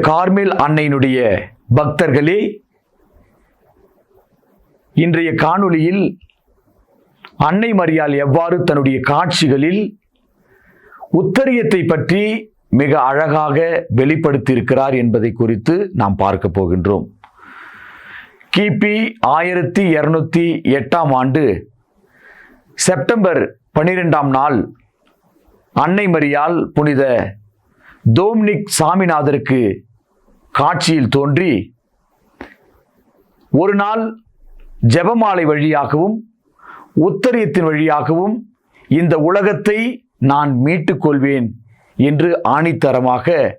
Carmel அன்னையினுடைய பக்தர்களே இன்றைய காணொளியில் அன்னை மரியால் எவ்வாறு தன்னுடைய காட்சிகளில் உத்தரியத்தை பற்றி மிக அழகாக வெளிப்படுத்தியிருக்கிறார் என்பதை குறித்து நாம் பார்க்க போகின்றோம். கிபி ஆயிரத்தி இருநூத்தி எட்டாம் ஆண்டு செப்டம்பர் பனிரெண்டாம் நாள் அன்னை மரியால் புனித டோம்னிக் சாமிநாதருக்கு காட்சியில் தோன்றி ஒரு நாள் ஜெபமாலை வழியாகவும் உத்தரியத்தின் வழியாகவும் இந்த உலகத்தை நான் மீட்டுக்கொள்வேன் என்று ஆணித்தரமாக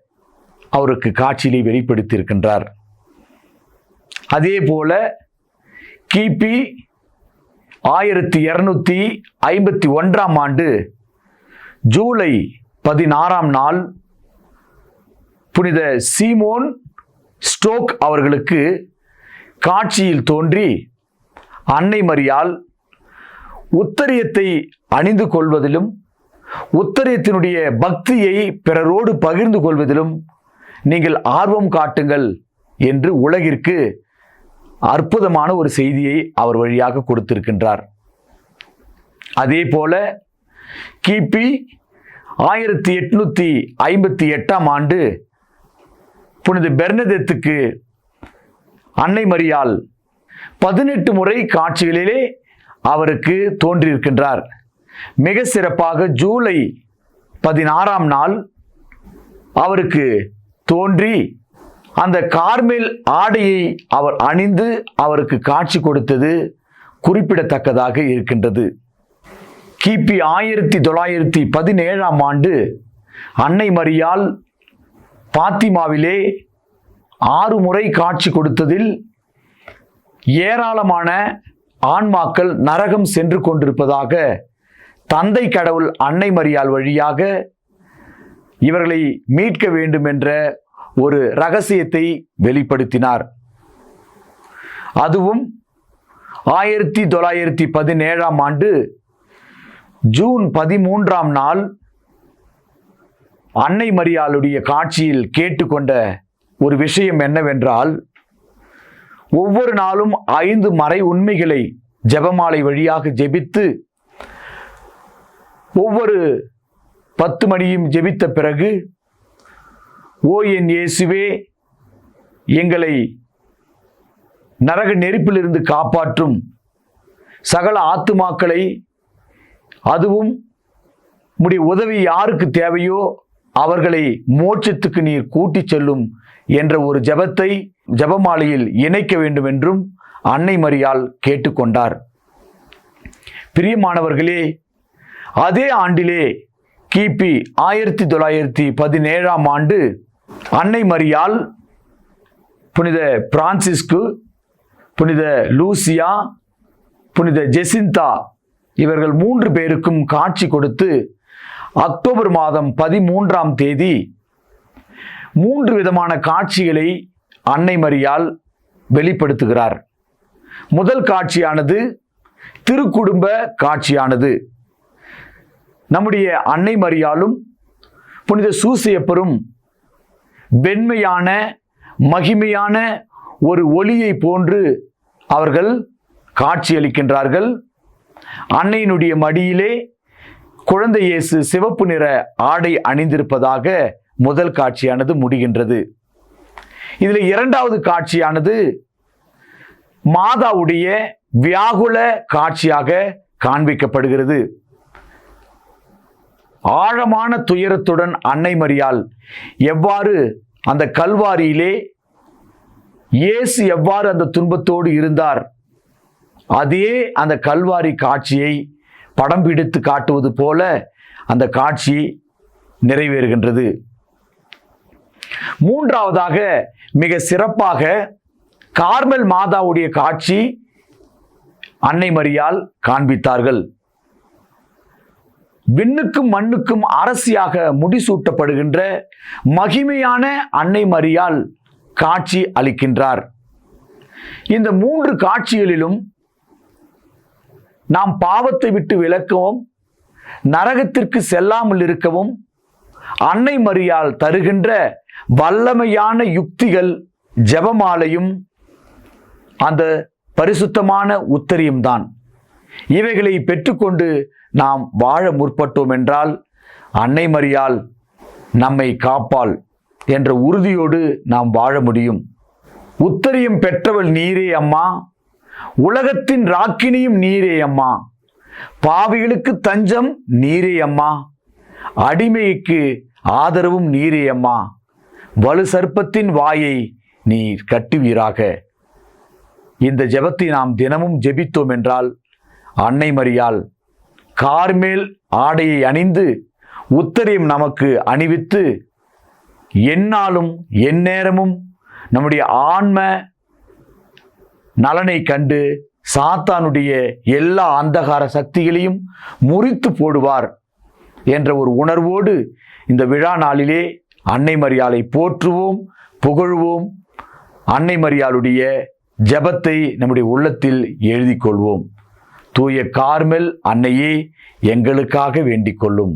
அவருக்கு காட்சியிலே வெளிப்படுத்தியிருக்கின்றார். அதே போல கிபி ஆயிரத்தி இருநூத்தி ஐம்பத்தி ஒன்றாம் ஆண்டு ஜூலை பதினாறாம் நாள் புனித சீமோன் ஸ்டோக் அவர்களுக்கு காட்சியில் தோன்றி அன்னை மரியால் உத்தரியத்தை அணிந்து கொள்வதிலும் உத்தரியத்தினுடைய பக்தியை பிறரோடு பகிர்ந்து கொள்வதிலும் நீங்கள் ஆர்வம் காட்டுங்கள் என்று உலகிற்கு அற்புதமான ஒரு செய்தியை அவர் வழியாக கொடுத்திருக்கின்றார். அதே போல கிபி ஆயிரத்தி எட்நூத்தி ஐம்பத்தி எட்டாம் ஆண்டு புனித பெர்னதெத்துக்கு அன்னை மரியால் பதினெட்டு முறை காட்சிகளிலே அவருக்கு தோன்றியிருக்கின்றார். மிக சிறப்பாக ஜூலை பதினாறாம் நாள் அவருக்கு தோன்றி அந்த கார்மேல் ஆடையை அவர் அணிந்து அவருக்கு காட்சி கொடுத்தது குறிப்பிடத்தக்கதாக இருக்கின்றது. கிபி ஆயிரத்தி தொள்ளாயிரத்தி பதினேழாம் ஆண்டு அன்னை மரியால் பாத்திமாவிலே ஆறு முறை காட்சி கொடுத்ததில் ஏராளமான ஆன்மாக்கள் நரகம் சென்று கொண்டிருப்பதாக தந்தை கடவுள் அன்னை மரியால் வழியாக இவர்களை மீட்க வேண்டும் என்ற ஒரு ரகசியத்தை வெளிப்படுத்தினார். அதுவும் ஆயிரத்தி தொள்ளாயிரத்தி பதினேழாம் ஆண்டு ஜூன் பதிமூன்றாம் நாள் அன்னை மரியாளுடைய காட்சியில் கேட்டுக்கொண்ட ஒரு விஷயம் என்னவென்றால் ஒவ்வொரு நாளும் ஐந்து மறை உண்மைகளை ஜெபமாலை வழியாக ஜெபித்து ஒவ்வொரு பத்து மணியும் ஜெபித்த பிறகு ஓ என் இயேசுவே எங்களை நரக நெருப்பிலிருந்து காப்பாற்றும் சகல ஆத்துமாக்களை அதுவும் உடைய உதவி யாருக்கு தேவையோ அவர்களை மோட்சத்துக்கு நீர் கூட்டிச் செல்லும் என்ற ஒரு ஜெபத்தை ஜெபமாலையில் இணைக்க வேண்டும் என்றும் அன்னை மரியால் கேட்டுக்கொண்டார். பிரியமானவர்களே அதே ஆண்டிலே கிபி ஆயிரத்தி தொள்ளாயிரத்தி பதினேழாம் ஆண்டு அன்னை மரியால் புனித பிரான்சிஸ்கு புனித லூசியா புனித ஜெசிந்தா இவர்கள் மூன்று பேருக்கும் காட்சி கொடுத்து அக்டோபர் மாதம் பதிமூன்றாம் தேதி மூன்று விதமான காட்சிகளை அன்னை மரியால் வெளிப்படுத்துகிறார். முதல் காட்சியானது திருக்குடும்ப காட்சியானது. நம்முடைய அன்னை மரியாலும் புனித சூசியப்பரும் வெண்மையான மகிமையான ஒரு ஒளியை போன்று அவர்கள் காட்சியளிக்கின்றார்கள். அன்னையினுடைய மடியிலே குழந்தை இயேசு சிவப்பு நிற ஆடை அணிந்திருப்பதாக முதல் காட்சியானது முடிகின்றது. இதில் இரண்டாவது காட்சியானது மாதாவுடைய வியாகுல காட்சியாக காண்பிக்கப்படுகிறது. ஆழமான துயரத்துடன் அன்னை மரியால் எவ்வாறு அந்த கல்வாரியிலே இயேசு எவ்வாறு அந்த துன்பத்தோடு இருந்தார் அதே அந்த கல்வாரி காட்சியை படம் பிடித்து காட்டுவது போல அந்த காட்சி நிறைவேறுகின்றது. மூன்றாவதாக மிக சிறப்பாக கார்மல் மாதாவுடைய காட்சி அன்னை மரியால் காண்பித்தார்கள். விண்ணுக்கும் மண்ணுக்கும் அரசியாக முடிசூட்டப்படுகின்ற மகிமையான அன்னை மரியால் காட்சி அளிக்கின்றார். இந்த மூன்று காட்சிகளிலும் நாம் பாவத்தை விட்டு விலக்கவும் நரகத்திற்கு செல்லாமல் இருக்கவும் அன்னை மரியால் தருகின்ற வல்லமையான யுக்திகள் ஜெபமாலையும் அந்த பரிசுத்தமான உத்தரியும் தான். இவைகளை பெற்றுக்கொண்டு நாம் வாழ முற்பட்டோம் என்றால் அன்னை மரியால் நம்மை காப்பாள் என்ற உறுதியோடு நாம் வாழ முடியும். உத்தரியம் பெற்றவள் நீரே அம்மா. உலகத்தின் ராக்கினியும் நீரே அம்மா. பாவிகளுக்கு தஞ்சம் நீரே அம்மா. அடிமைக்கு ஆதரவும் நீரே அம்மா. வலு சர்ப்பத்தின் வாயை நீர் கட்டுவீராக. இந்த ஜெபத்தை நாம் தினமும் ஜெபித்தோம் என்றால் அன்னை மரியால் கார்மேல் ஆடையை அணிந்து உத்தரையும் நமக்கு அணிவித்து எந்நாளும் எந்நேரமும் நம்முடைய ஆன்ம நலனை கண்டு சாத்தானுடைய எல்லா அந்தகார சக்திகளையும் முறித்து போடுவார் என்ற ஒரு உணர்வோடு இந்த விழா நாளிலே அன்னை மரியாலை போற்றுவோம் புகழ்வோம். அன்னை மரியாளுடைய ஜெபத்தை நம்முடைய உள்ளத்தில் எழுதிக் கொள்வோம் தூய கார்மெல் அன்னையே எங்களுக்காக வேண்டிக் கொள்ளும்.